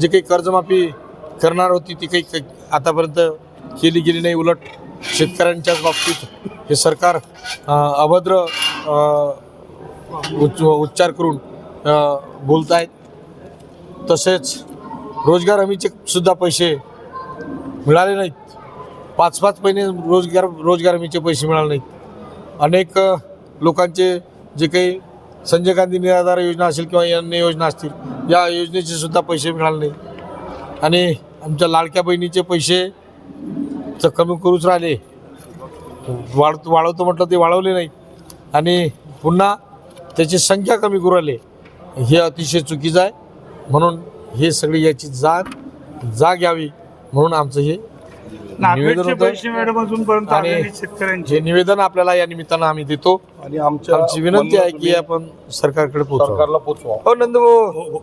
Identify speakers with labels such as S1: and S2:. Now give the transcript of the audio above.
S1: जे काही कर्जमाफी करणार होती ती काही आतापर्यंत केली गेली नाही. उलट शेतकऱ्यांच्याच बाबतीत हे सरकार अभद्र उच्च उच्चार करून बोलत आहेत तसेच रोजगार हमीचे सुद्धा पैसे मिळाले नाहीत. पाच पाच महिने रोजगार रोजगार हमीचे पैसे मिळाले नाहीत. अनेक लोकांचे जे काही संजय गांधी निराधार योजना असेल किंवा अन्य योजना असतील या योजनेचे सुद्धा पैसे मिळाले नाही आणि आमच्या लाडक्या बहिणीचे पैसे तर कमी करूच राहिले. वाढ वाढवतो म्हटलं ते वाढवले नाही आणि पुन्हा त्याची संख्या कमी करू राहिले. हे अतिशय चुकीचं आहे. म्हणून हे सगळी याची जाग जाग यावी म्हणून आमचं हे निवेदन होतं. आणि हे निवेदन आपल्याला या निमित्तानं आम्ही देतो.
S2: आणि आमच्या
S1: आमची विनंती आहे की आपण सरकारकडे पोहोचवा
S2: सरकारला पोचवा
S1: हो नंदभाऊ